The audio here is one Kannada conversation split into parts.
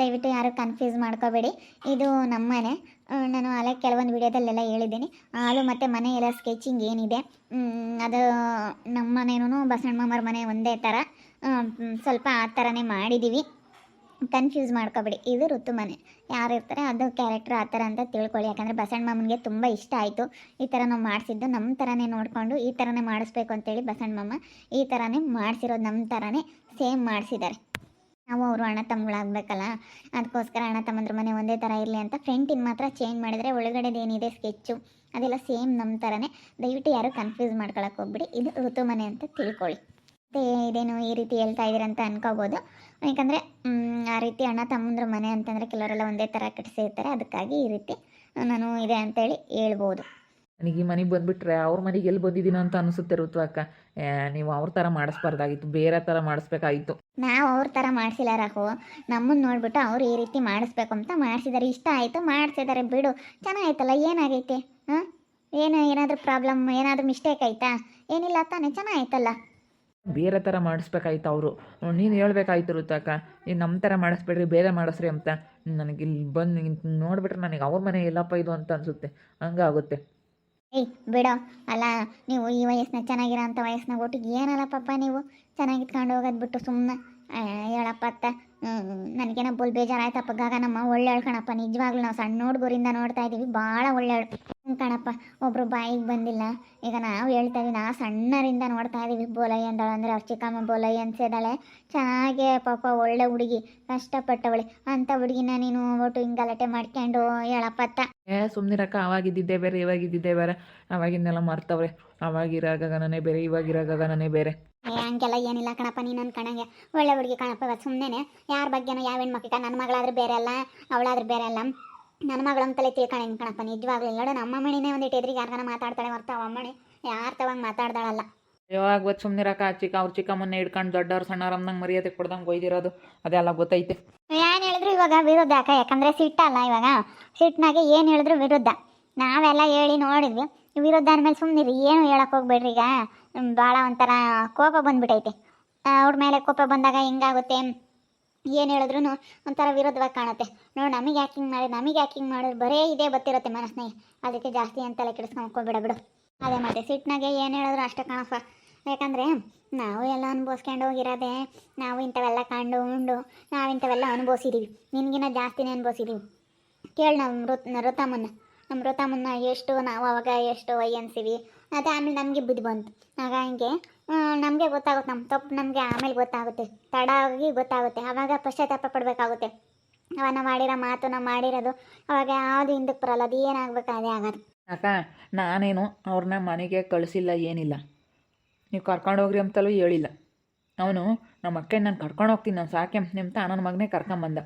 ದಯವಿಟ್ಟು ಯಾರು ಕನ್ಫ್ಯೂಸ್ ಮಾಡ್ಕೋಬೇಡಿ. ಇದು ನಮ್ಮ ಮನೆ ನಾನು ಅಲ್ಲೇ ಕೆಲವೊಂದು ವಿಡಿಯೋದಲ್ಲೆಲ್ಲ ಹೇಳಿದ್ದೀನಿ. ಹಾಲು ಮತ್ತು ಮನೆ ಎಲ್ಲ ಸ್ಕೆಚಿಂಗ್ ಏನಿದೆ. ಅದು ನಮ್ಮ ಮನೇನೂ ಬಸವಣ್ಣ ಮಾಮರ ಮನೆ ಒಂದೇ ಥರ ಸ್ವಲ್ಪ ಆ ಥರನೇ ಮಾಡಿದ್ದೀವಿ ಕನ್ಫ್ಯೂಸ್ ಮಾಡ್ಕೋಬೇಡಿ. ಇದು ಋತು ಮನೆ. ಯಾರು ಇರ್ತಾರೆ ಅದು ಕ್ಯಾರೆಕ್ಟರ್ ಆ ಥರ ಅಂತ ತಿಳ್ಕೊಳ್ಳಿ. ಯಾಕಂದರೆ ಬಸವಣ್ಣ ಮಾಮನಿಗೆ ತುಂಬ ಇಷ್ಟ ಆಯಿತು. ಈ ಥರ ನಾವು ಮಾಡಿಸಿದ್ದು ನಮ್ಮ ಥರನೇ ನೋಡಿಕೊಂಡು ಈ ಥರನೇ ಮಾಡಿಸ್ಬೇಕು ಅಂತೇಳಿ ಬಸಣ್ಣ ಮಾಮ ಈ ಥರನೇ ಮಾಡಿಸಿರೋದು ನಮ್ಮ ಥರನೇ ಸೇಮ್ ಮಾಡಿಸಿದ್ದಾರೆ. ನಾವು ಅವರು ಅಣ್ಣ ತಮ್ಮಗಳಾಗಬೇಕಲ್ಲ? ಅದಕ್ಕೋಸ್ಕರ ಅಣ್ಣ ತಮ್ಮಂದ್ರ ಮನೆ ಒಂದೇ ಥರ ಇರಲಿ ಅಂತ ಫ್ರೆಂಟಿನ ಮಾತ್ರ ಚೇಂಜ್ ಮಾಡಿದರೆ ಒಳಗಡೆದೇನಿದೆ ಸ್ಕೆಚ್ಚು ಅದೆಲ್ಲ ಸೇಮ್ ನಮ್ಮ ಥರನೇ ದಯವಿಟ್ಟು ಯಾರು ಕನ್ಫ್ಯೂಸ್ ಮಾಡ್ಕೊಳಕ್ಕೆ ಹೋಗ್ಬಿಡಿ. ಇದು ಋತು ಮನೆ ಅಂತ ತಿಳ್ಕೊಳ್ಳಿ. ಮತ್ತು ಇದೇನು ಈ ರೀತಿ ಹೇಳ್ತಾ ಇದ್ದೀರಂತ ಅನ್ಕೋಬೋದು. ಯಾಕಂದರೆ ಆ ರೀತಿ ಅಣ್ಣ ತಮ್ಮಂದ್ರ ಮನೆ ಅಂತಂದರೆ ಕೆಲವರೆಲ್ಲ ಒಂದೇ ಥರ ಕಟ್ಟಿಸಿರ್ತಾರೆ ಅದಕ್ಕಾಗಿ ಈ ರೀತಿ ನಾನು ಇದೆ ಅಂತೇಳಿ ಹೇಳ್ಬೋದು. ನನಗೆ ಈ ಮನೆಗೆ ಬಂದುಬಿಟ್ರೆ ಅವ್ರ ಮನೆಗೆ ಎಲ್ಲಿ ಬಂದಿದ್ದೀನೋ ಅಂತ ಅನಿಸುತ್ತೆ ಋತು ಅಕ್ಕ. ನೀವು ಅವ್ರ ಥರ ಮಾಡಿಸ್ಬಾರ್ದಾಗಿತ್ತು ಬೇರೆ ಥರ ಮಾಡಿಸ್ಬೇಕಾಗಿತ್ತು. ನಾವು ಅವ್ರ ಥರ ಮಾಡಿಸಿಲ್ಲ ರಾಹು. ನಮ್ಮನ್ನು ನೋಡ್ಬಿಟ್ಟು ಅವ್ರು ಈ ರೀತಿ ಮಾಡಿಸ್ಬೇಕು ಅಂತ ಮಾಡಿಸಿದ್ದಾರೆ ಇಷ್ಟ ಆಯಿತು ಮಾಡಿಸಿದ್ದಾರೆ ಬಿಡು ಚೆನ್ನಾಗಾಯ್ತಲ್ಲ ಏನಾಗೈತೆ? ಹಾಂ? ಏನು ಏನಾದರೂ ಪ್ರಾಬ್ಲಮ್ ಏನಾದರೂ ಮಿಸ್ಟೇಕ್ ಆಯ್ತಾ? ಏನಿಲ್ಲ ತಾನೇ ಚೆನ್ನಾಗಾಯ್ತಲ್ಲ ಬೇರೆ ಥರ ಮಾಡಿಸ್ಬೇಕಾಯ್ತು ಅವರು. ನೀನು ಹೇಳ್ಬೇಕಾಯ್ತು ಋತು ಅಕ್ಕ ನೀವು ನಮ್ಮ ಥರ ಮಾಡಿಸ್ಬೇಡ್ರಿ ಬೇರೆ ಮಾಡಿಸ್ರಿ ಅಂತ. ನನಗೆ ಇಲ್ಲಿ ಬಂದು ನೋಡಿಬಿಟ್ರೆ ನನಗೆ ಅವ್ರ ಮನೆ ಎಲ್ಲಪ್ಪ ಇದು ಅಂತ ಅನಿಸುತ್ತೆ. ಹಂಗಾಗುತ್ತೆ. ಏಯ್, ಬಿಡೋ. ಅಲ್ಲ, ನೀವು ಈ ವಯಸ್ಸಿನ ಚೆನ್ನಾಗಿರೋ ಅಂಥ ವಯಸ್ಸಿನಾಗ ಒಟ್ಟಿಗೆ ಏನಲ್ಲ ಪಾಪ ನೀವು? ಚೆನ್ನಾಗಿತ್ಕೊಂಡು ಹೋಗೋದು ಬಿಟ್ಟು ಸುಮ್ಮನೆ ಹೇಳಪ್ಪ ಅತ್ತ. ನನಗೇನೋ ಬೋಲ್ ಬೇಜಾರಾಯ್ತಪ್ಪ. ಗಾಗ ನಮ್ಮ ಒಳ್ಳೆ ಕಣಪ್ಪ ನಿಜವಾಗ್ಲೂ ನಾವು ಸಣ್ಣ ಹುಡುಗರಿಂದ ನೋಡ್ತಾ ಇದ್ದೀವಿ ಭಾಳ ಒಳ್ಳೆ ಕಣಪ್ಪ ಒಬ್ರು ಬಾಯಿಗೆ ಬಂದಿಲ್ಲ. ಈಗ ನಾವು ಹೇಳ್ತಾ ಇದ್ದೀವಿ ನಾವು ಸಣ್ಣರಿಂದ ನೋಡ್ತಾ ಇದ್ದೀವಿ ಬೋಲಯ್ಯ ಅಂದಳು ಅಂದರೆ ಅವ್ರ ಚಿಕ್ಕಮ್ಮ ಬೋಲಯ್ಯ ಅನ್ಸಿದಾಳೆ. ಚೆನ್ನಾಗೆ ಪಾಪ ಒಳ್ಳೆ ಹುಡುಗಿ ಕಷ್ಟಪಟ್ಟವಳೆ. ಅಂಥ ಹುಡುಗಿನ ನೀನು ಒಟ್ಟು ಹಿಂಗೆ ಗಲಾಟೆ ಮಾಡ್ಕೊಂಡು ಹೇಳಪ್ಪತ್ತ ಏ ಸುಮ್ಮನಿರಕ್ಕ ಅವಾಗಿದ್ದಿದ್ದೆ ಬೇರೆ ಇವಾಗಿದ್ದಿದ್ದೆ ಬೇರೆ. ಅವಾಗಿನ್ನೆಲ್ಲ ಮರ್ತವ್ರೆ. ಅವಾಗಿರಾಗ ನಾನೇ ಬೇರೆ ಇವಾಗಿರಾಗ ನಾನೇ ಬೇರೆ. ಏ ಹಂಗೆಲ್ಲ ಏನಿಲ್ಲ ಕಣಪ್ಪ ನೀನು ಕಣಂಗೆ. ಒಳ್ಳೆ ಹುಡುಗಿ ಕಣಪ್ಪ ಸುಮ್ಮನೆ ಯಾರ ಬಗ್ಗೆನೂ ಯಾವ ಹೆಣ್ಮಕ್ಳಿಗೆ ನನ್ನ ಮಗಳಾದ್ರೆ ಬೇರೆ ಅಲ್ಲ ಅವಳಾದ್ರೆ ಬೇರೆ ಅಲ್ಲ. ನನ್ನ ಮಗಳ ಅಂತಲೇ ತಿಳ್ಕೊಂಡೇನು ಕಣಪ್ಪ ನಿಜವಾಗ್ಲೂ ನೋಡು ನಮ್ಮ ಮಣಿನೇ ಒಂದಿಟ್ಟು ಎದ್ರಿಗೆ ಯಾರ್ಗಾನ ಮಾತಾಡ್ತಾಳೆ ಹೊರ್ತು ಅವ ಮಣಿ ಯಾರು ತವಂಗೆ ಮಾತಾಡ್ದಾಳಲ್ಲ. ಯಾವಾಗ ಗೊತ್ತು ಸುಮ್ಮನಿರಕ್ಕ ಚಿಕ್ಕ ಅವ್ರ ಚಿಕ್ಕಮ್ಮನ್ನ ಹಿಡ್ಕೊಂಡು ದೊಡ್ಡವ್ರು ಸಣ್ಣವ್ರಮ್ಮನಂಗೆ ಮರ್ಯಾದೆ ಕೊಡ್ದಂಗೆ ಒಯ್ದಿರೋದು ಅದೆಲ್ಲ ಗೊತ್ತೈತೆ. ಏನು ಹೇಳಿದ್ರು ಇವಾಗ ವಿರುದ್ಧ ಅಕ್ಕ ಯಾಕಂದರೆ ಸಿಟ್ಟಲ್ಲ ಇವಾಗ. ಸಿಟ್ಟಿನಾಗೆ ಏನು ಹೇಳಿದ್ರು ವಿರುದ್ಧ. ನಾವೆಲ್ಲ ಹೇಳಿ ನೋಡಿದ್ವಿ. ವಿರುದ್ಧ ಅಂದಮೇಲೆ ಸುಮ್ಮನಿರಿ ಏನು ಹೇಳಕ್ಕೆ ಹೋಗ್ಬೇಡ್ರಿ ಈಗ. ಭಾಳ ಒಂಥರ ಕೋಪ ಬಂದ್ಬಿಟ್ಟೈತೆ ಅವ್ರ ಮೇಲೆ ಕೋಪ ಬಂದಾಗ ಹಿಂಗಾಗುತ್ತೆ? ಏನು ಹೇಳಿದ್ರು ಒಂಥರ ವಿರೋಧವಾಗಿ ಕಾಣುತ್ತೆ. ನೋಡಿ ನಮಗೆ ಯಾಕೆ ಮಾಡಿ ನಮಗೆ ಯಾಕೆ ಹಿಂಗೆ ಬರೇ ಇದೇ ಗೊತ್ತಿರುತ್ತೆ ಮನಸ್ಸಿನಾಗೆ. ಅದಕ್ಕೆ ಜಾಸ್ತಿ ಅಂತೆಲ್ಲ ಕೆಡಿಸ್ಕೊಂಡ್ಬಿಡ ಬಿಡು. ಅದೇ ಮತ್ತೆ ಸಿಟ್ನಾಗೆ ಏನು ಹೇಳಿದ್ರು ಅಷ್ಟೇ ಕಾಣಪ್ಪ. ಯಾಕಂದರೆ ನಾವು ಎಲ್ಲ ಅನುಭವಿಸ್ಕೊಂಡು ಹೋಗಿರೋದೆ, ನಾವು ಇಂಥವೆಲ್ಲ ಕಂಡು ಉಂಡು, ನಾವು ಇಂಥವೆಲ್ಲ ಅನುಭವಿಸಿದ್ದೀವಿ ನಿನಗಿನ್ನ ಜಾಸ್ತಿನೇ ಅನುಭವಿಸಿದ್ದೀವಿ ಕೇಳಿ ನಾವು ಋತ್ ಋತಮ್ಮನ್ನ. ನಮ್ಮ ಋತಮ್ಮನ್ನ ಎಷ್ಟು ನಾವು ಅವಾಗ ಎಷ್ಟು ಅನ್ಸಿವಿ ಅದೇ ಆಮೇಲೆ ನಮಗೆ ಬುದ್ಧಿ ಬಂತು. ಆಗ ಹಂಗೆ ನಮಗೆ ಗೊತ್ತಾಗುತ್ತೆ ನಮ್ಮ ತಪ್ಪು ನಮಗೆ ಆಮೇಲೆ ಗೊತ್ತಾಗುತ್ತೆ ತಡ ಆಗಿ ಗೊತ್ತಾಗುತ್ತೆ ಆವಾಗ ಪಶ್ಚಾತ್ತಾಪ ಪಡಬೇಕಾಗುತ್ತೆ. ಅವಾಗ ನಾವು ಮಾಡಿರೋ ಮಾತು ನಾವು ಮಾಡಿರೋದು, ಅವಾಗ ಯಾವುದು ಹಿಂದಕ್ಕೆ ಬರಲ್ಲ, ಅದು ಏನಾಗಬೇಕು ಅದೇ ಆಗೋದು. ಅಕ್ಕ ನಾನೇನು ಅವ್ರನ್ನ ಮನೆಗೆ ಕಳಿಸಿಲ್ಲ, ಏನಿಲ್ಲ. ನೀವು ಕರ್ಕೊಂಡು ಹೋಗ್ರಿ ಅಂತಲೂ ಹೇಳಿಲ್ಲ. ಅವನು, ನಮ್ಮ ಅಕ್ಕ ನಾನು ಕರ್ಕೊಂಡು ಹೋಗ್ತೀನಿ, ನಾನು ಸಾಕೆ ಅಂತ ನನ್ನ ಮಗನೇ ಕರ್ಕೊಂಬಂದ.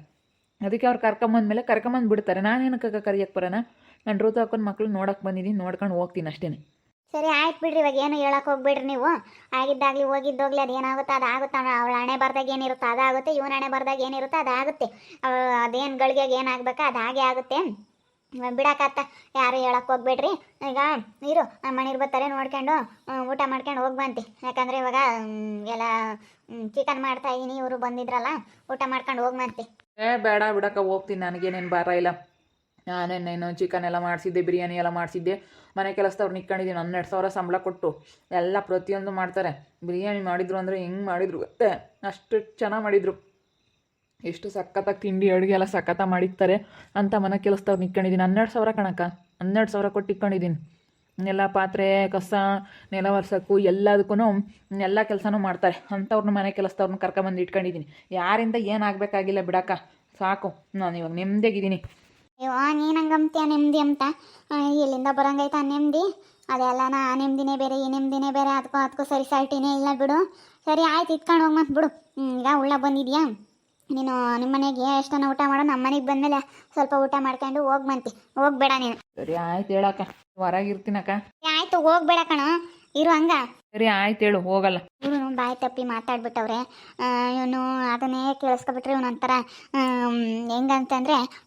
ಅದಕ್ಕೆ ಅವ್ರು ಕರ್ಕೊಂಬಂದ್ಮೇಲೆ ಕರ್ಕೊಂಬಂದು ಬಿಡ್ತಾರೆ ನಾನೇನಕ್ಕೆ ಕರಿಯಕ್ಕೆ ಬರೋಣ ನಾನು ಋತು ಹಾಕೊಂಡು ಮಕ್ಳು ನೋಡಕ್ಕೆ ಬಂದಿದ್ದೀನಿ ನೋಡ್ಕೊಂಡು ಹೋಗ್ತೀನಿ ಅಷ್ಟೇ ಸರಿ, ಆಯ್ತು ಬಿಡ್ರಿ, ಇವಾಗ ಏನು ಹೇಳಕ್ಕೆ ಹೋಗ್ಬೇಡ್ರಿ ನೀವು. ಆಗಿದ್ದಾಗಲಿ, ಹೋಗಿದ್ದೋಗ್ಲಿ ಅದು ಏನಾಗುತ್ತೆ ಅದು ಆಗುತ್ತೆ ಅವಳ ಹಣೆ ಬರ್ದಾಗ ಏನಿರುತ್ತೆ, ಅದಾಗುತ್ತೆ. ಇವನ ಹಣೆ ಬರ್ದಾಗ ಏನಿರುತ್ತೆ, ಅದಾಗುತ್ತೆ. ಅದೇನು ಗಳಿಗೆಗೆ ಏನಾಗಬೇಕು, ಅದು ಹಾಗೆ ಆಗುತ್ತೆ. ಬಿಡಾಕತ್ತ. ಯಾರು ಹೇಳಕ್ಕೆ ಹೋಗ್ಬೇಡ್ರಿ. ಈಗ, ಇರು ಮನೆಗೆ ಬರ್ತಾರೆ, ನೋಡ್ಕೊಂಡು ಊಟ ಮಾಡ್ಕೊಂಡು ಹೋಗಿ ಬಂತಿ. ಯಾಕಂದರೆ ಇವಾಗ ಎಲ್ಲ ಚಿಕನ್ ಮಾಡ್ತಾ ಇದೀನಿ, ಇವರು ಬಂದಿದ್ರಲ್ಲ, ಊಟ ಮಾಡ್ಕೊಂಡು ಹೋಗಿ ಬಂತಿ. ಏ, ಬೇಡ, ಬಿಡಕ್ಕ, ಹೋಗ್ತೀನಿ. ನನಗೇನೇನು ಭಾರ ಇಲ್ಲ. ನಾನೇನೇನು ಚಿಕನ್ ಎಲ್ಲ ಮಾಡಿಸಿದ್ದೆ, ಬಿರಿಯಾನಿ ಎಲ್ಲ ಮಾಡಿಸಿದ್ದೆ. ಮನೆ ಕೆಲಸದವ್ರು ನಿಕ್ಕೊಂಡಿದ್ದೀನಿ ಹನ್ನೆರಡು ಸಾವಿರ ಸಂಬಳ ಕೊಟ್ಟು ಎಲ್ಲ ಪ್ರತಿಯೊಂದು ಮಾಡ್ತಾರೆ. ಬಿರಿಯಾನಿ ಮಾಡಿದ್ರು ಅಂದರೆ ಹೆಂಗೆ ಮಾಡಿದ್ರು ಗೊತ್ತೇ? ಅಷ್ಟು ಚೆನ್ನಾಗಿ ಮಾಡಿದರು. ಎಷ್ಟು ಸಖತ್ತಾಗಿ ತಿಂಡಿ ಅಡುಗೆ ಎಲ್ಲ ಸಖತ್ತಾಗಿ ಮಾಡಿರ್ತಾರೆ ಅಂತ ಮನೆ ಕೆಲಸದವ್ರು ನಿಕ್ಕೊಂಡಿದ್ದೀನಿ ಹನ್ನೆರಡು ಸಾವಿರ ಕಣಕ ಹನ್ನೆರಡು ಸಾವಿರ ಕೊಟ್ಟು ಇಟ್ಕೊಂಡಿದ್ದೀನಿ. ಎಲ್ಲ ಪಾತ್ರೆ, ಕಸ, ನೆಲ ಒರೆಸೋಕ್ಕೂ ಎಲ್ಲದಕ್ಕೂ ಎಲ್ಲ ಕೆಲಸನೂ ಮಾಡ್ತಾರೆ. ಅಂಥವ್ರನ್ನ ಮನೆ ಕೆಲಸದವ್ರನ್ನ ಕರ್ಕೊಂಬಂದು ಇಟ್ಕೊಂಡಿದ್ದೀನಿ. ಯಾರಿಂದ ಏನಾಗಬೇಕಾಗಿಲ್ಲ ಬಿಡಕ್ಕ. ಸಾಕು, ನಾನು ಇವಾಗ ನೆಮ್ಮದಿಯಾಗಿದ್ದೀನಿ ಅಯ್ಯೋ ನೀನು ಹಂಗಂತೀಯ ನೆಮ್ಮದಿ ಅಂತ ಎಲ್ಲಿಂದ ಬರಂಗೈತ ನೆಮ್ಮದಿ ಅದೆಲ್ಲ ನಾ ನೆಮ್ಮದಿನೇ ಬೇರೆ ಈ ನೆಮ್ಮದಿನೇ ಬೇರೆ ಅದಕ್ಕೂ ಅದಕ್ಕೂ ಸರಿ ಸಾಲ್ಟಿನೇ ಇಲ್ಲ ಬಿಡು. ಸರಿ ಆಯ್ತು ಇಟ್ಕೊಂಡು ಹೋಗಿ ಮತ್ತೆ ಬಿಡು. ಈಗ ಉಳ್ಳ ಬಂದಿದ್ಯಾ? ನೀನು ನಿಮ್ಮ ಮನೆಗೆ ಎಷ್ಟನ ಊಟ ಮಾಡೋ ನಮ್ಮ ಮನೆಗೆ ಬಂದಮೇಲೆ ಸ್ವಲ್ಪ ಊಟ ಮಾಡ್ಕೊಂಡು ಹೋಗ್ ಬಂತಿ. ಹೋಗ್ಬೇಡ ನೀನು. ಸರಿ ಆಯ್ತು ಹೇಳಕ್ಕ. ಹೊರಗಿರ್ತೀನಕ್ಕ ಆಯ್ತು ಹೋಗ್ಬೇಡ ಕಣ. ಇರು ಹಂಗ. ಸರಿ ಆಯ್ತು ಹೇಳು, ಹೋಗಲ್ಲ. ಇವನು ಬಾಯಿ ತಪ್ಪಿ ಮಾತಾಡ್ಬಿಟ್ಟವ್ರೆ. ಇವನು ಅದನ್ನೇ ಕೇಳಿಸ್ಕೊಬಿಟ್ರೆ ಇವನು ಒಂಥರ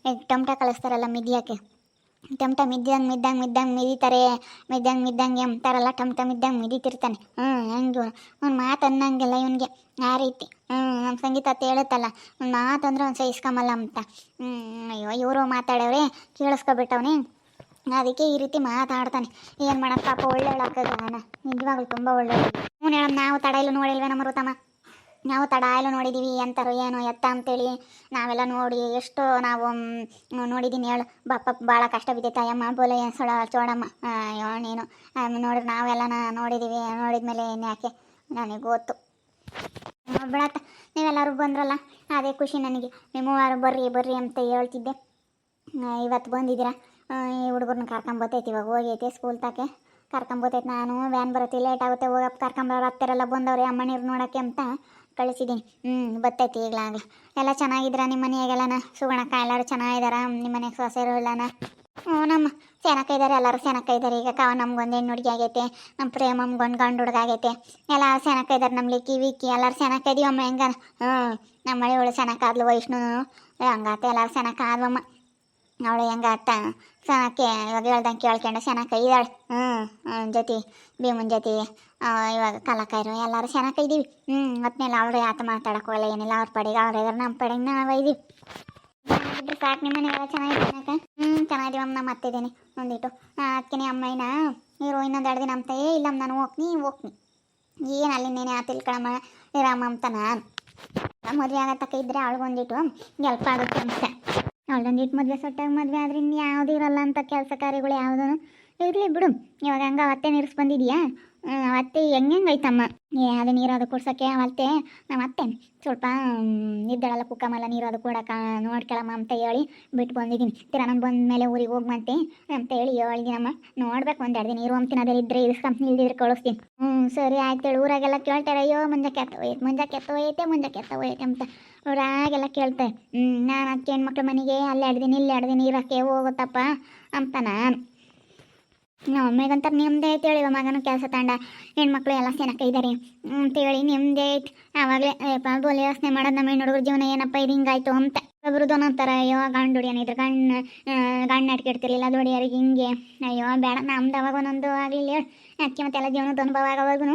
ಈಗ ಟೊಮಟೊ ಕಳಿಸ್ತಾರಲ್ಲ ಮಿದಿಯಕ್ಕೆ. ಟಮಟ ಮಿದ್ದಂಗೆ ಮಿದ್ದಂಗೆ ಮಿದ್ದಂಗೆ ಮಿದಿತಾರೆ, ಮಿದ್ದಂಗೆ ಮಿದ್ದಂಗೆ ಅಂತಾರಲ್ಲ ಟಮ್ ಮಿದ್ದಂಗೆ ಮಿದಿತಿರ್ತಾನೆ. ಹ್ಞೂ ಹೆಂಗೆ ಅವ್ನು ಮಾತು ಅನ್ನಂಗಿಲ್ಲ ಇವನಿಗೆ, ಆ ರೀತಿ. ಹ್ಞೂ ನಮ್ಮ ಸಂಗೀತ ಅತ್ತೆ ಹೇಳುತ್ತಲ್ಲ, ಒಂದು ಮಾತು ಅಂದ್ರೆ ಒಂದು ಸಹಿಸ್ಕೊಂಬಲ್ಲ ಅಂತ. ಅಯ್ಯೋ, ಇವರು ಮಾತಾಡವ್ರೆ, ಕೇಳಿಸ್ಕೊಬಿಟ್ಟವನಿ. ಅದಕ್ಕೆ ಈ ರೀತಿ ಮಾತಾಡ್ತಾನೆ. ಏನು ಮಾಡೋದು ಪಾಪ ಒಳ್ಳೆ ಹೇಳಕ್ಕದಾನ ನಿಜವಾಗ್ಲು ತುಂಬ ಒಳ್ಳೆ ಹ್ಞೂ ಹೇಳಮ್ ನಾವು ತಡ ಇಲ್ಲ ನೋಡಿಲ್ವೇ ನಮ್ಮ ಋತಮ್ಮ ನಾವು ತಡ ಇಲ್ಲ ನೋಡಿದ್ದೀವಿ ಎಂತಾರು ಏನು ಎತ್ತ ಅಂತೇಳಿ ನಾವೆಲ್ಲ ನೋಡಿ ಎಷ್ಟು ನಾವು ನೋಡಿದ್ದೀನಿ ಹೇಳು. ಬಾಪ ಭಾಳ ಕಷ್ಟ ಬಿದ್ದೈತೆ ಅಯ್ಯಮ್ಮ ಬೋಲೆ ಸೊಳ ಚೋಡಮ್ಮ ಅಯ್ಯೋ, ನೀನು ನೋಡಿದ್ರೆ ನಾವೆಲ್ಲ ನೋಡಿದ್ದೀವಿ ನೋಡಿದ್ಮೇಲೆ ಏನು ಯಾಕೆ? ನನಗೆ ಗೊತ್ತು. ಬಿಡತ್ತ ನೀವೆಲ್ಲರೂ ಬಂದ್ರಲ್ಲ, ಅದೇ ಖುಷಿ ನನಗೆ. ನೀವು ಬರ್ರಿ ಬರ್ರಿ ಅಂತ ಹೇಳ್ತಿದ್ದೆ. ಇವತ್ತು ಬಂದಿದ್ದೀರಾ? ಈ ಹುಡುಗರನ್ನ ಕರ್ಕೊಂಬತ್ತೈತಿ, ಇವಾಗ ಹೋಗೈತಿ ಸ್ಕೂಲ್ ತಾಕೆ. ಕರ್ಕೊಂಬತ್ತೈತೆ, ನಾನು ವ್ಯಾನ್ ಬರುತ್ತೆ ಲೇಟ್ ಆಗುತ್ತೆ, ಹೋಗಪ್ಪ ಕರ್ಕೊಂಬರೋ ಹತ್ತಿರಲ್ಲ ಬಂದವ್ರೆ ಅಮ್ಮನೀರು ನೋಡೋಕ್ಕೆ ಅಂತ ಕಳಿಸಿದ್ದೀನಿ ಹ್ಞೂ ಬತ್ತೈತಿ ಈಗಲಾಗಲಿ ಎಲ್ಲ ಚೆನ್ನಾಗಿದ್ರ ನಿಮ್ಮ ಮನೆಯಾಗೆಲ್ಲನ? ಸುಗಣಕ್ಕ ಎಲ್ಲರೂ ಚೆನ್ನಾಗಿದಾರ? ನಿಮ್ಮ ಮನೆಗೆ ಸೊಸೆರು ಎಲ್ಲನ? ಹ್ಞೂ ನಮ್ಮ ಚೆನ್ನಕ್ಕ ಇದ್ದಾರೆ ಎಲ್ಲರೂ ಸೆನಕ್ಕ ಇದ್ದಾರೆ ಈಗ ಕಾವ ನಮ್ಗೊಂದು ಹೆಣ್ಣು ಹುಡುಗಿ ಆಗೈತೆ ನಮ್ಮ ಪ್ರೇಮಮ್ಗೊಂದು ಗಂಡು ಹುಡುಗ ಆಗೈತೆ. ಎಲ್ಲ ಸೆನಕ್ಕ ಇದ್ದಾರೆ ನಮ್ಮ ಲಿಕ್ಕಿ ವಿಕ್ಕಿ ಎಲ್ಲರೂ ಇದೀವಿ ಇದೀವಮ್ಮ ಹೆಂಗ? ಹ್ಞೂ ನಮ್ಮ ಮಳೆ ಒಳ್ಳೆ ಸೆನಕ್ಕ ಆದ್ಲು ವೈಷ್ಣು ಹಂಗಾತೆ ಎಲ್ಲರೂ ಸೆನಕ್ಕ ಆದ್ವಮ್ಮ. ಅವಳು ಹೆಂಗ ಸನಕ್ಕೆ, ಇವಾಗ ಹೇಳ್ದಂಗೆ ಕೇಳ್ಕೊಂಡು ಚೆನ್ನಾಗಿ ಇದ್ದಾಳೆ. ಹ್ಞೂ ಜೊತೆ, ಭೀಮನ ಜೊತೆ ಇವಾಗ ಕಲಾಕಾಯರು ಎಲ್ಲರೂ ಚೆನ್ನಾಗಿ ಇದ್ದೀವಿ. ಹ್ಞೂ ಮತ್ತೆಲ್ಲ ಅವಳು ಯಾತು ಮಾತಾಡಕ್ಕೆ ಹೋಗಲ್ಲ, ಏನಿಲ್ಲ, ಅವ್ರ ಪಡೆಗೆ ಅವ್ರ ಇದಾರೆ, ನಮ್ಮ ಪಡೆಗೆ ನಾವು ಇದ್ದೀವಿ. ಸಾಕು, ನಿಮ್ಮ ಮನೆಯೆಲ್ಲ ಚೆನ್ನಾಗಿದ್ದೀನಕ್ಕ ಹ್ಞೂ ಚೆನ್ನಾಗಿದ್ದೀವಮ್ಮ ಮತ್ತೆ ಮತ್ತಿದ್ದೀನಿ. ಒಂದಿಟ್ಟು. ಅದಕ್ಕೆ ಅಮ್ಮಯ್ಯನ ಇರೋ ಇನ್ನೊಂದು ಎರಡು ದಿನ ಅಂತ ಇಲ್ಲ ನಾನು ಹೋಗ್ನಿ ಹೋಗ್ನಿ ಏನು ಅಲ್ಲಿ ಯಾ ಆ ತಿಳ್ಕೊಳಮ್ಮ ಇರಮ್ಮ ಅಂತ ನಾನು ಮದುವೆ ಆಗತ್ತಕ್ಕ ಇದ್ರೆ ಅವಳಿಗೊಂದಿಟ್ಟು ಹೆಲ್ಪ್ ಆಗುತ್ತೆ ಅಂತ. ಅವಳೊಂದಿಟ್ಟು ಮದುವೆ, ಸೊಟ್ಟಾಗ ಮದುವೆ ಆದ್ರೆ ಇನ್ನು ಯಾವುದೂ ಇರಲ್ಲ ಅಂತ ಕೆಲಸ ಕಾರ್ಯಗಳು ಯಾವುದೂ? ಇರಲಿ ಬಿಡು. ಇವಾಗ ಹಂಗೆ ಅತ್ತೆ ನೀರ್ಸ್ ಬಂದಿದ್ಯಾ ಹ್ಮ್, ಅವತ್ತೆ ಹೆಂಗೆ ಐತಮ್ಮ ಏ ಅದು ನೀರು ಅದು ಕುಡ್ಸೋಕ್ಕೆ ಅವತ್ತೆ ನಮ್ಮ ಅತ್ತೆ ಸ್ವಲ್ಪ ಇದ್ದಳಲ್ಲ ಕುಕ್ಕಮಲ್ಲ ನೀರು ಅದು ಕೊಡಕ ನೋಡ್ಕೊಳಮ್ಮ ಅಂತ ಹೇಳಿ ಬಿಟ್ಟು ಬಂದಿದ್ದೀನಿ. ತಿರ ನಾನು ಬಂದ ಮೇಲೆ ಊರಿಗೆ ಹೋಗ್ಮಂತೆ ಅಂತ ಹೇಳಿ ಹೇಳಿದ್ದೀನಮ್ಮ ನೋಡ್ಬೇಕು ಒಂದೆರಡು ದಿನ ನೀರು ಅಂತಿನ ಇದ್ರೆ ಇರಿಸ್ಕೊಂತೀನಿ ಇಲ್ದಿದ್ರೆ ಕಳಿಸ್ತೀನಿ. ಹ್ಞೂ ಸರಿ ಆಯ್ತು ಹೇಳಿ ಊರಾಗೆಲ್ಲ ಕೇಳ್ತಾರೆ ಅಯ್ಯೋ ಮುಂದೆ ಕೆತ್ತ ಹೋಯ್ತು ಮುಂದೆ ಕೆತ್ತ ಹೋಯ್ತೆ ಮುಂದೆ ಕೆತ್ತ ಹೋಯ್ತೆ ಅಂತ ಊರಾಗೆಲ್ಲ ಕೇಳ್ತಾರೆ. ಹ್ಞೂ ನಾನು ಅದಕ್ಕೆ ಹೆಣ್ಮಕ್ಳ ಮನೆಗೆ ಅಲ್ಲಿ ಎರಡು ದಿನ ಇಲ್ಲಿ ಎರಡು ದಿನ ಇರೋಕ್ಕೆ ಹೋಗುತ್ತಪ್ಪ ಅಂತ ನಾನು. ನಮ್ಮ ಅಮ್ಮೆಗಂತಾರೆ ನಿಮ್ಮದೇ ಐತೆ ಹೇಳಿ ಮಗನ ಕೆಲಸ ತಂಡ. ಹೆಣ್ಮಕ್ಳು ಎಲ್ಲ ಸೇನಕ್ಕೈದಾರೆ ಅಂತೇಳಿ ನಿಮ್ಮದೇ ಐತೆ. ಆವಾಗಲೇ ಅಯ್ಯಪ್ಪ ಬೋಲಿ ಯೋಚನೆ ಮಾಡೋದು ನಮ್ಮ ಹೆಣ್ಣು ಹುಡುಗರ ಜೀವನ ಏನಪ್ಪ ಇದು ಹಿಂಗಾಯ್ತು ಅಂತ. ಒಬ್ರದ್ದು ಒಂದೊಂಥರ ಅಯ್ಯೋ, ಗಂಡು ಹೊಡಿಯೋನಿದ್ರು ಗಂಡು ಗಂಡು ನಡ್ಕಿಡ್ತಿರ್ಲಿಲ್ಲ ಹೊಡಿಯೋರಿಗೆ ಹಿಂಗೆ. ಅಯ್ಯೋ, ಬೇಡ, ನಮ್ದು ಅವಾಗ ಒಂದೊಂದು ಆಗಲಿಲ್ಲ ಹೇಳಿ. ಮತ್ತೆ ಎಲ್ಲ ಜೀವನದ ಅನುಭವ ಆಗೋವಾಗೂ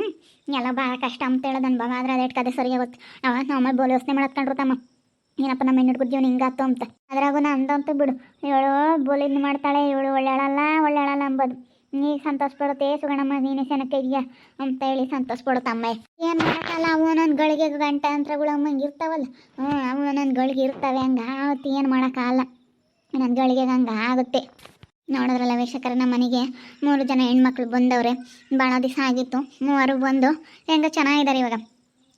ಎಲ್ಲ ಭಾಳ ಕಷ್ಟ ಅಂತ ಹೇಳೋದು ಅನುಭವ ಆದ್ರೆ ಅದೇ ಕದೆ ಸರಿ ಆಗುತ್ತೆ ಅವಾಗ ನಮ್ಮ ಬೋಲಿ ಯೋಚನೆ ಮಾಡೋದ್ಕೊಂಡ್ರು ತಮ್ಮ. ಏನಪ್ಪ ನಮ್ಮ ಹೆಣ್ಣು ಹುಡುಗರ ಜೀವನ ಹಿಂಗಾತು ಅಂತ. ಅದ್ರಾಗೂ ನಂದಂತೂ ಬಿಡು. ಇವಳು ಬೋಲಿದ್ ಮಾಡ್ತಾಳೆ, ಇವಳು ಒಳ್ಳೆಳಲ್ಲ ಒಳ್ಳೆಳಲ್ಲ ಅಂಬೋದು. ನೀ ಸಂತೋಷ ಪಡುತ್ತೆ ಸುಗಣಮ್ಮ, ನೀನೇ ಸೆನಕ್ಕೆ ಅಂತ ಹೇಳಿ ಸಂತೋಷ ಪಡುತ್ತಮ್ಮ ಏನು ಮಾಡೋಕ್ಕಲ್ಲ, ಅವು ಒಂದೊಂದು ಗಳಿಗೆ ಗಂಟಾಂತರಗಳು ಅಮ್ಮಂಗೆ ಇರ್ತಾವಲ್ಲ. ಹ್ಞೂ ಅವು ಒಂದೊಂದು ಗಳಿಗೆ ಇರ್ತವೆ, ಹಂಗೆ ಆವತ್ತು ಏನು ಮಾಡೋಕ್ಕಾಗಲ್ಲ ಒಂದೊಂದು ಗಳಿಗೆ ಹಂಗೆ ಆಗುತ್ತೆ. ನೋಡಿದ್ರಲ್ಲ ವೀಕ್ಷಕರ, ನಮ್ಮ ಮನೆಗೆ ಮೂರು ಜನ ಹೆಣ್ಮಕ್ಳು ಬಂದವ್ರೆ. ಭಾಳ ದಿವಸ ಆಗಿತ್ತು, ಮೂವರು ಬಂದು ಹೆಂಗೆ ಚೆನ್ನಾಗಿದ್ದಾರೆ ಇವಾಗ.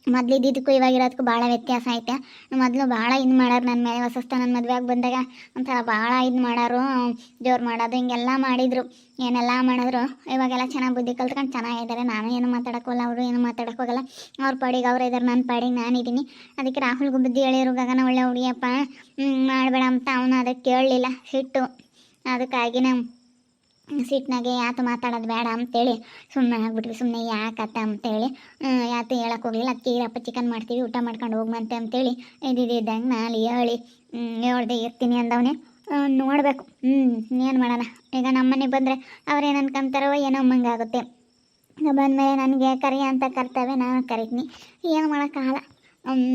ಮೊದ್ಲು ಇದ್ದಿದ್ದಕ್ಕೂ ಇವಾಗ ಇರೋದಕ್ಕೂ ಭಾಳ ವ್ಯತ್ಯಾಸ ಐತೆ. ಮೊದಲು ಭಾಳ ಇದು ಮಾಡಾರ ನನ್ನ ಮೇಲೆ ಹೊಸಸ್ತ ನನ್ನ ಮದುವೆಯಾಗಿ ಬಂದಾಗ ಒಂಥರ ಭಾಳ ಇದು ಮಾಡಾರು, ಜೋರು ಮಾಡೋದು, ಹಿಂಗೆಲ್ಲ ಮಾಡಿದರು. ಏನೆಲ್ಲ ಮಾಡಿದ್ರು, ಇವಾಗೆಲ್ಲ ಚೆನ್ನಾಗಿ ಬುದ್ಧಿ ಕಲ್ತ್ಕೊಂಡು ಚೆನ್ನಾಗಿದ್ದಾರೆ ನಾನು ಏನು ಮಾತಾಡೋಕ್ಕೋಲ್ಲ ಅವರು ಏನು ಮಾತಾಡೋಕ್ಕೋಗಲ್ಲ ಅವ್ರ ಪಾಡಿಗೆ ಅವ್ರು ಇದ್ದಾರೆ ನನ್ನ ಪಾಡಿಗೆ ನಾನಿದ್ದೀನಿ ಅದಕ್ಕೆ ರಾಹುಲ್ಗೂ ಬುದ್ಧಿ ಹೇಳಿರು ಗಗನ ಒಳ್ಳೆ ಹುಡುಗಿಯಪ್ಪ. ಮಾಡಬೇಡ ಅಂತ ಅವನು ಅದಕ್ಕೆ ಕೇಳಲಿಲ್ಲ, ಹಿಟ್ಟು. ಅದಕ್ಕಾಗಿ ನಾವು ಸಿಟ್ನಾಗೆ ಯಾತು ಮಾತಾಡೋದು ಬೇಡ ಅಂತೇಳಿ ಸುಮ್ಮನೆ ಆಗ್ಬಿಟ್ವಿ. ಸುಮ್ಮನೆ ಯಾಕತ್ತ ಅಂತೇಳಿ. ಯಾತು ಹೇಳಕ್ಕೆ ಹೋಗಲಿಲ್ಲ. ಅದಕ್ಕೆ ಈರಪ್ಪ ಚಿಕನ್ ಮಾಡ್ತೀವಿ, ಊಟ ಮಾಡ್ಕೊಂಡು ಹೋಗ್ಮಂತೆ ಅಂತೇಳಿ ಇದ್ದಿದ್ದಂಗೆ ಅಲ್ಲಿ ಹೇಳಿ ಹೇಳ್ದೆ ಇರ್ತೀನಿ ಅಂದವನೇ. ನೋಡಬೇಕು. ಹ್ಞೂ ಏನು ಮಾಡೋಣ? ಈಗ ನಮ್ಮನೆ ಬಂದರೆ ಅವ್ರೇನು ಅನ್ಕೊಂತಾರೋ ಏನೋ ಆಗುತ್ತೆ ಬಂದಮೇಲೆ ನನಗೆ ಕರಿ ಅಂತ ಕರ್ತವೆ ನಾನು ಕರಿತೀನಿ. ಏನು ಮಾಡೋಕ್ಕಾಗಲ್ಲ.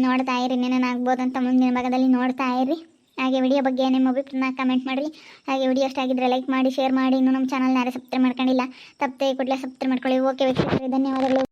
ನೋಡ್ತಾ ಇರಿ ಅಂತ ಮುಂದಿನ ಭಾಗದಲ್ಲಿ ನೋಡ್ತಾ ಇರಿ. ಹಾಗೆ ವಿಡಿಯೋ ಬಗ್ಗೆ ನಿಮ್ಮ ಅಭಿಪ್ರಾಯ ಕಮೆಂಟ್ ಮಾಡಿರಿ. ಹಾಗೆ ವಿಡಿಯೋ ಇಷ್ಟ ಆಗಿದ್ರೆ ಲೈಕ್ ಮಾಡಿ ಶೇರ್ ಮಾಡಿ. ಇನ್ನು ನಮ್ಮ ಚಾನಲ್ನ ಯಾರೇ ಸಬ್ಸ್ಕ್ರೈಬ್ ಮಾಡ್ಕೊಂಡಿಲ್ಲ, ತಪ್ಪದೆ ಕೂಡಲೇ ಸಬ್ಸ್ಕ್ರೈಬ್ ಮಾಡ್ಕೊಳ್ಳಿ. ಓಕೆ ವೀಕ್ಷಕರೇ, ಧನ್ಯವಾದಗಳು.